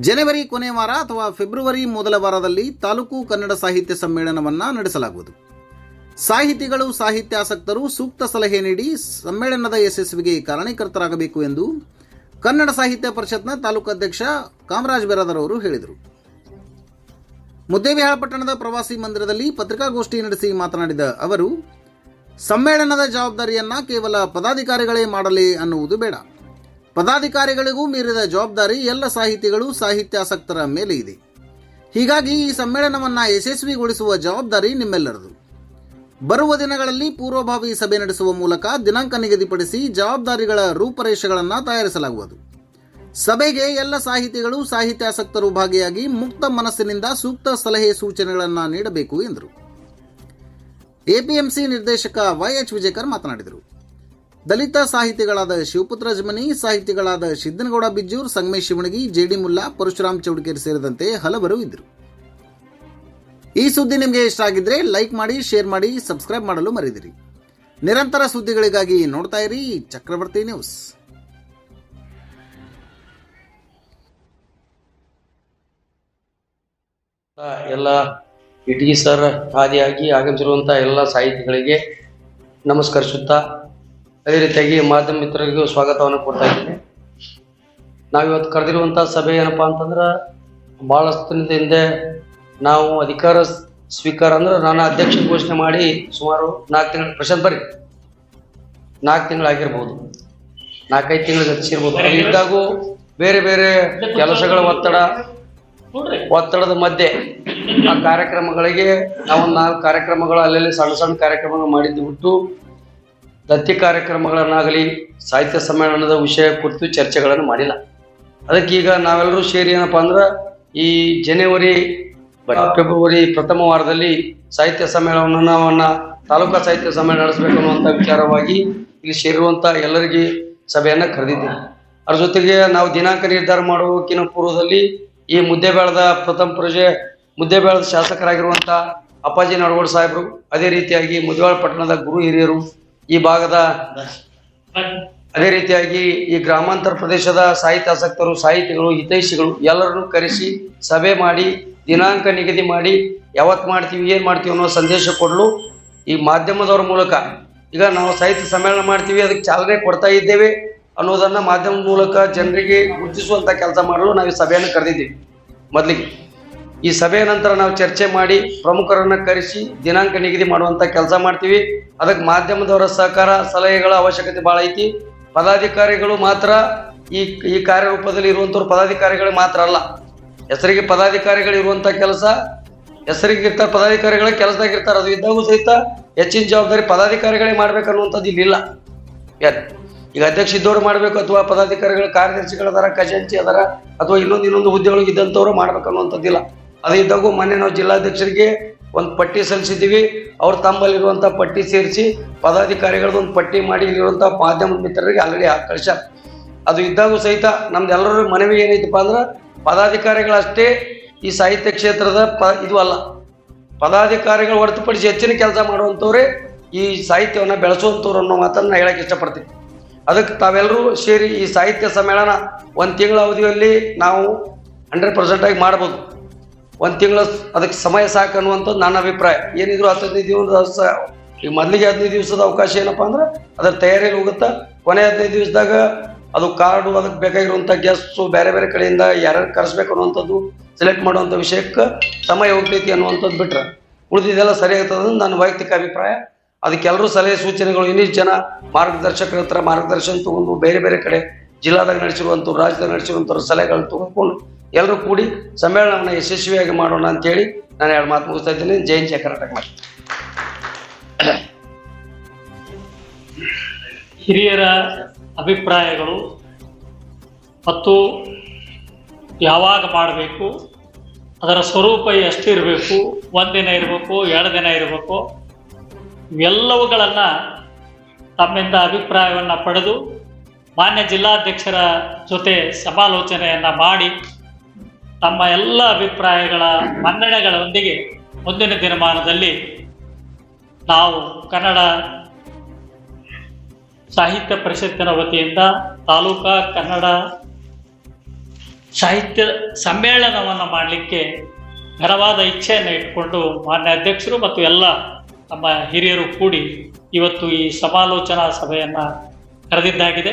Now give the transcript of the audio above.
ಜನವರಿ ಕೊನೆ ವಾರ ಅಥವಾ ಫೆಬ್ರವರಿ ಮೊದಲ ವಾರದಲ್ಲಿ ತಾಲೂಕು ಕನ್ನಡ ಸಾಹಿತ್ಯ ಸಮ್ಮೇಳನವನ್ನು ನಡೆಸಲಾಗುವುದು. ಸಾಹಿತಿಗಳು, ಸಾಹಿತ್ಯಾಸಕ್ತರು ಸೂಕ್ತ ಸಲಹೆ ನೀಡಿ ಸಮ್ಮೇಳನದ ಯಶಸ್ವಿಗೆ ಕಾರಣೀಕರ್ತರಾಗಬೇಕು ಎಂದು ಕನ್ನಡ ಸಾಹಿತ್ಯ ಪರಿಷತ್ನ ತಾಲೂಕು ಅಧ್ಯಕ್ಷ ಕಾಮರಾಜ್ ಬಿರಾದರ್ ಅವರು ಹೇಳಿದರು. ಮುದ್ದೇಬಿಹಾಳ ಪಟ್ಟಣದ ಪ್ರವಾಸಿ ಮಂದಿರದಲ್ಲಿ ಪತ್ರಿಕಾಗೋಷ್ಠಿ ನಡೆಸಿ ಮಾತನಾಡಿದ ಅವರು, ಸಮ್ಮೇಳನದ ಜವಾಬ್ದಾರಿಯನ್ನ ಕೇವಲ ಪದಾಧಿಕಾರಿಗಳೇ ಮಾಡಲಿ ಅನ್ನುವುದು ಬೇಡ. ಪದಾಧಿಕಾರಿಗಳಿಗೂ ಮೀರಿದ ಜವಾಬ್ದಾರಿ ಎಲ್ಲ ಸಾಹಿತಿಗಳು ಸಾಹಿತ್ಯಾಸಕ್ತರ ಮೇಲೆ ಇದೆ. ಹೀಗಾಗಿ ಈ ಸಮ್ಮೇಳನವನ್ನು ಯಶಸ್ವಿಗೊಳಿಸುವ ಜವಾಬ್ದಾರಿ ನಿಮ್ಮೆಲ್ಲರದು. ಬರುವ ದಿನಗಳಲ್ಲಿ ಪೂರ್ವಭಾವಿ ಸಭೆ ನಡೆಸುವ ಮೂಲಕ ದಿನಾಂಕ ನಿಗದಿಪಡಿಸಿ ಜವಾಬ್ದಾರಿಗಳ ರೂಪರೇಷೆಗಳನ್ನು ತಯಾರಿಸಲಾಗುವುದು. ಸಭೆಗೆ ಎಲ್ಲ ಸಾಹಿತಿಗಳು ಸಾಹಿತ್ಯಾಸಕ್ತರು ಭಾಗಿಯಾಗಿ ಮುಕ್ತ ಮನಸ್ಸಿನಿಂದ ಸೂಕ್ತ ಸಲಹೆ ಸೂಚನೆಗಳನ್ನು ನೀಡಬೇಕು ಎಂದರು. ಎಪಿಎಂಸಿ ನಿರ್ದೇಶಕ ವೈಎಚ್ ವಿಜಯಕರ್ ಮಾತನಾಡಿದರು. ದಲಿತ ಸಾಹಿತಿಗಳಾದ ಶಿವಪುತ್ರ ಜಮನಿ, ಸಾಹಿತಿಗಳಾದ ಸಿದ್ದನಗೌಡ ಬಿಜ್ಜೂರ್, ಸಂಗಮೇಶ್ ಶಿವಣಗಿ, ಜೆಡಿ ಮುಲ್ಲಾ, ಪರಶುರಾಮ್ ಚೌಡಕೇರಿ ಸೇರಿದಂತೆ ಹಲವರು ಇದ್ದರು. ಈ ಸುದ್ದಿ ನಿಮಗೆ ಇಷ್ಟ ಆಗಿದ್ರೆ ಲೈಕ್ ಮಾಡಿ, ಶೇರ್ ಮಾಡಿ, ಸಬ್ಸ್ಕ್ರೈಬ್ ಮಾಡಲು ಮರೆದಿರಿ ನಿರಂತರ ಸುದ್ದಿಗಳಿಗಾಗಿ ನೋಡ್ತಾ ಇರಿ ಚಕ್ರವರ್ತಿ ನ್ಯೂಸ್. ಎಲ್ಲ ಇಟಗಿ ಸರ್ ಆದಿಯಾಗಿ ಆಗಮಿಸಿರುವಂತಹ ಎಲ್ಲ ಸಾಹಿತಿಗಳಿಗೆ ನಮಸ್ಕರಿಸುತ್ತಾ ಅದೇ ರೀತಿಯಾಗಿ ಮಾಧ್ಯಮ ಮಿತ್ರರಿಗೂ ಸ್ವಾಗತವನ್ನು ಕೊಡ್ತಾ ಇದ್ದೀನಿ. ನಾವಿವತ್ತು ಕರೆದಿರುವಂಥ ಸಭೆ ಏನಪ್ಪ ಅಂತಂದ್ರೆ ಭಾಳಷ್ಟು ದಿನದ ಹಿಂದೆ ನಾವು ಅಧಿಕಾರ ಸ್ವೀಕಾರ ಅಂದ್ರೆ ನಾನು ಅಧ್ಯಕ್ಷ ಘೋಷಣೆ ಮಾಡಿ ಸುಮಾರು ನಾಲ್ಕು ತಿಂಗಳ, ಪ್ರಶಾಂತ್ ಬರ್ರಿ. ನಾಲ್ಕು ತಿಂಗಳಾಗಿರ್ಬೋದು ನಾಲ್ಕೈದು ತಿಂಗಳು ಗತಿಸಿರ್ಬೋದು ಇದ್ದಾಗೂ ಬೇರೆ ಬೇರೆ ಕೆಲಸಗಳ ಒತ್ತಡ, ಒತ್ತಡದ ಮಧ್ಯೆ ಆ ಕಾರ್ಯಕ್ರಮಗಳಿಗೆ ನಾವು ನಾಲ್ಕು ಕಾರ್ಯಕ್ರಮಗಳು, ಅಲ್ಲಲ್ಲಿ ಸಣ್ಣ ಸಣ್ಣ ಕಾರ್ಯಕ್ರಮಗಳು ಮಾಡಿದ್ದು ಬಿಟ್ಟು ದತ್ತಿ ಕಾರ್ಯಕ್ರಮಗಳನ್ನಾಗಲಿ, ಸಾಹಿತ್ಯ ಸಮ್ಮೇಳನದ ವಿಷಯ ಕುರಿತು ಚರ್ಚೆಗಳನ್ನು ಮಾಡಿಲ್ಲ. ಅದಕ್ಕೆ ಈಗ ನಾವೆಲ್ಲರೂ ಸೇರಿ ಏನಪ್ಪ ಅಂದ್ರೆ, ಈ ಜನವರಿ ಫೆಬ್ರವರಿ ಪ್ರಥಮ ವಾರದಲ್ಲಿ ಸಾಹಿತ್ಯ ಸಮ್ಮೇಳನವನ್ನು ತಾಲೂಕಾ ಸಾಹಿತ್ಯ ಸಮ್ಮೇಳನ ನಡೆಸಬೇಕು ಅನ್ನುವಂಥ ವಿಚಾರವಾಗಿ ಇಲ್ಲಿ ಸೇರಿರುವಂಥ ಎಲ್ಲರಿಗೆ ಸಭೆಯನ್ನು ಕರೆದಿದ್ದೇವೆ ಅದ್ರ ಜೊತೆಗೆ ನಾವು ದಿನಾಂಕ ನಿರ್ಧಾರ ಮಾಡುವುದಕ್ಕಿಂತ ಪೂರ್ವದಲ್ಲಿ ಈ ಮುದ್ದೆಬೇಳದ ಪ್ರಥಮ ಪ್ರಜೆ, ಮುದ್ದೆಬೇಳದ ಶಾಸಕರಾಗಿರುವಂಥ ಅಪ್ಪಾಜಿ ನಡಗೋಡ್ ಸಾಹೇಬರು, ಅದೇ ರೀತಿಯಾಗಿ ಮುದ್ದೇವಾಳ ಪಟ್ಟಣದ ಗುರು ಹಿರಿಯರು ಈ ಭಾಗದ ಅದೇ ರೀತಿಯಾಗಿ ಈ ಗ್ರಾಮಾಂತರ ಪ್ರದೇಶದ ಸಾಹಿತ್ಯಾಸಕ್ತರು ಸಾಹಿತಿಗಳು, ಹಿತೈಷಿಗಳು ಎಲ್ಲರನ್ನು ಕರೆಸಿ ಸಭೆ ಮಾಡಿ, ದಿನಾಂಕ ನಿಗದಿ ಮಾಡಿ, ಯಾವತ್ತು ಮಾಡ್ತೀವಿ, ಏನು ಮಾಡ್ತೀವಿ ಅನ್ನೋ ಸಂದೇಶ ಕೊಡಲು ಈ ಮಾಧ್ಯಮದವರ ಮೂಲಕ. ಈಗ ನಾವು ಸಾಹಿತ್ಯ ಸಮ್ಮೇಳನ ಮಾಡ್ತೀವಿ, ಅದಕ್ಕೆ ಚಾಲನೆ ಕೊಡ್ತಾ ಇದ್ದೇವೆ ಅನ್ನೋದನ್ನ ಮಾಧ್ಯಮದ ಮೂಲಕ ಜನರಿಗೆ ಗುರುತಿಸುವಂಥ ಕೆಲಸ ಮಾಡಲು ನಾವು ಈ ಸಭೆಯನ್ನು ಕರೆದಿದ್ದೀವಿ. ಮೊದಲಿಗೆ. ಈ ಸಭೆಯ ನಂತರ ನಾವು ಚರ್ಚೆ ಮಾಡಿ ಪ್ರಮುಖರನ್ನು ಕರೆಸಿ ದಿನಾಂಕ ನಿಗದಿ ಮಾಡುವಂತ ಕೆಲಸ ಮಾಡ್ತೀವಿ. ಅದಕ್ಕೆ ಮಾಧ್ಯಮದವರ ಸಹಕಾರ, ಸಲಹೆಗಳ ಅವಶ್ಯಕತೆ ಬಹಳ ಐತಿ. ಪದಾಧಿಕಾರಿಗಳು ಮಾತ್ರ ಈ ಈ ಕಾರ್ಯರೂಪದಲ್ಲಿ ಇರುವಂತವ್ರು ಪದಾಧಿಕಾರಿಗಳು ಮಾತ್ರ ಅಲ್ಲ. ಹೆಸರಿಗೆ ಪದಾಧಿಕಾರಿಗಳು ಇರುವಂತ ಕೆಲಸ ಹೆಸರಿಗೆ ಇರ್ತಾರೆ ಪದಾಧಿಕಾರಿಗಳ ಕೆಲಸದಾಗ ಇರ್ತಾರೆ ಅದು ಇದ್ದಾಗೂ ಸಹಿತ ಹೆಚ್ಚಿನ ಜವಾಬ್ದಾರಿ ಪದಾಧಿಕಾರಿಗಳೇ ಮಾಡ್ಬೇಕನ್ನುವಂಥದ್ದು ಇಲ್ಲಿಲ್ಲ ಈಗ ಅಧ್ಯಕ್ಷ ಇದ್ದವರು ಮಾಡ್ಬೇಕು ಅಥವಾ ಪದಾಧಿಕಾರಿಗಳ ಕಾರ್ಯದರ್ಶಿಗಳದಾರ ಖಜಾಂಚಿ ಅದಾರ ಅಥವಾ ಇನ್ನೊಂದು ಇನ್ನೊಂದು ಹುದ್ದೆಗಳಿಗೆ ಇದ್ದಂಥವ್ರು ಮಾಡ್ಬೇಕನ್ನುವಂಥದ್ದಿಲ್ಲ ಅದು ಇದ್ದಾಗೂ ಮೊನ್ನೆ ನಾವು ಜಿಲ್ಲಾಧ್ಯಕ್ಷರಿಗೆ ಒಂದು ಪಟ್ಟಿ ಸಲ್ಲಿಸಿದ್ದೀವಿ. ಅವ್ರು ತಮ್ಮಲ್ಲಿರುವಂಥ ಪಟ್ಟಿ ಸೇರಿಸಿ ಪದಾಧಿಕಾರಿಗಳದ್ದು ಒಂದು ಪಟ್ಟಿ ಮಾಡಿ ಇಲ್ಲಿರುವಂಥ ಮಾಧ್ಯಮದ ಮಿತ್ರರಿಗೆ ಆಲ್ರೆಡಿ ಕಳಿಸ್ಯಾರ. ಅದು ಇದ್ದಾಗೂ ಸಹಿತ ನಮ್ದೆಲ್ಲರ ಮನವಿ ಏನೈತಪ್ಪ ಅಂದ್ರೆ ಪದಾಧಿಕಾರಿಗಳಷ್ಟೇ ಈ ಸಾಹಿತ್ಯ ಕ್ಷೇತ್ರದ ಪ ಇದು ಅಲ್ಲ, ಪದಾಧಿಕಾರಿಗಳು ಹೊರತುಪಡಿಸಿ ಹೆಚ್ಚಿನ ಕೆಲಸ ಮಾಡುವಂಥವ್ರೆ ಈ ಸಾಹಿತ್ಯವನ್ನು ಬೆಳೆಸುವಂಥವ್ರು ಅನ್ನೋ ಮಾತನ್ನ ಹೇಳಕ್ಕೆ ಇಷ್ಟಪಡ್ತೀನಿ. ಅದಕ್ಕೆ ತಾವೆಲ್ಲರೂ ಸೇರಿ ಈ ಸಾಹಿತ್ಯ ಸಮ್ಮೇಳನ ಒಂದು ತಿಂಗಳ ಅವಧಿಯಲ್ಲಿ ನಾವು ಹಂಡ್ರೆಡ್ ಪರ್ಸೆಂಟಾಗಿ ಮಾಡ್ಬೋದು. ಒಂದು ತಿಂಗಳು ಅದಕ್ಕೆ ಸಮಯ ಸಾಕು ಅನ್ನುವಂಥದ್ದು ನನ್ನ ಅಭಿಪ್ರಾಯ. ಏನಿದ್ರು ಹತ್ತೈದು ದಿವಸ ಈಗ ಮೊದಲಿಗೆ ಹದಿನೈದು ದಿವಸದ ಅವಕಾಶ ಏನಪ್ಪ ಅಂದ್ರೆ ಅದರ ತಯಾರಿಯಲ್ಲಿ ಹೋಗುತ್ತಾ, ಕೊನೆ ಹದಿನೈದು ದಿವಸದಾಗ ಅದು ಕಾರ್ಡು ಅದಕ್ಕೆ ಬೇಕಾಗಿರುವಂಥ ಗೆಸ್ಟು ಬೇರೆ ಬೇರೆ ಕಡೆಯಿಂದ ಯಾರ್ಯಾರು ಕರೆಸ್ಬೇಕು ಅನ್ನುವಂಥದ್ದು ಸೆಲೆಕ್ಟ್ ಮಾಡುವಂಥ ವಿಷಯಕ್ಕೆ ಸಮಯ ಹೋಗ್ತೈತಿ ಅನ್ನುವಂಥದ್ದು ಬಿಟ್ರೆ ಉಳಿದಿದ್ದೆಲ್ಲ ಸರಿ ಆಗ್ತದೆ ನನ್ನ ವೈಯಕ್ತಿಕ ಅಭಿಪ್ರಾಯ. ಅದಕ್ಕೆಲ್ಲರೂ ಸಲಹೆ ಸೂಚನೆಗಳು ಇನ್ನಿಷ್ಟು ಜನ ಮಾರ್ಗದರ್ಶಕರ ಹತ್ರ ಮಾರ್ಗದರ್ಶನ ತಗೊಂಡು ಬೇರೆ ಬೇರೆ ಕಡೆ ಜಿಲ್ಲಾದಾಗ ನಡೆಸಿರುವಂಥವ್ರು, ರಾಜ್ಯದಾಗ ನಡೆಸಿರುವಂಥವ್ರು ಸಲಹೆಗಳನ್ನ ತೆಗೆದುಕೊಂಡು ಎಲ್ಲರೂ ಕೂಡಿ ಸಮ್ಮೇಳನವನ್ನು ಯಶಸ್ವಿಯಾಗಿ ಮಾಡೋಣ ಅಂತೇಳಿ ನಾನು ಎರಡು ಮಾತು ಮುಗಿಸ್ತಾ ಇದ್ದೀನಿ. ಜೈ ಜಯ ಕರ್ನಾಟಕ. ಹಿರಿಯರ ಅಭಿಪ್ರಾಯಗಳು ಮತ್ತು ಯಾವಾಗ ಮಾಡಬೇಕು, ಅದರ ಸ್ವರೂಪ ಎಷ್ಟಿರಬೇಕು, ಒಂದಿನ ಇರಬೇಕು, ಎರಡು ದಿನ ಇರಬೇಕು ಇವೆಲ್ಲವುಗಳನ್ನು ತಮ್ಮಿಂದ ಅಭಿಪ್ರಾಯವನ್ನು ಪಡೆದು ಮಾನ್ಯ ಜಿಲ್ಲಾಧ್ಯಕ್ಷರ ಜೊತೆ ಸಮಾಲೋಚನೆಯನ್ನು ಮಾಡಿ ತಮ್ಮ ಎಲ್ಲ ಅಭಿಪ್ರಾಯಗಳ ಮನ್ನಣೆಗಳೊಂದಿಗೆ ಮುಂದಿನ ದಿನಮಾನದಲ್ಲಿ ನಾವು ಕನ್ನಡ ಸಾಹಿತ್ಯ ಪರಿಷತ್ತಿನ ವತಿಯಿಂದ ತಾಲೂಕಾ ಕನ್ನಡ ಸಾಹಿತ್ಯ ಸಮ್ಮೇಳನವನ್ನು ಮಾಡಲಿಕ್ಕೆ ಘನವಾದ ಇಚ್ಛೆಯನ್ನು ಇಟ್ಕೊಂಡು ಮಾನ್ಯ ಅಧ್ಯಕ್ಷರು ಮತ್ತು ಎಲ್ಲ ನಮ್ಮ ಹಿರಿಯರು ಕೂಡಿ ಇವತ್ತು ಈ ಸಮಾಲೋಚನಾ ಸಭೆಯನ್ನು ಕರೆದಿದ್ದಾಗಿದೆ.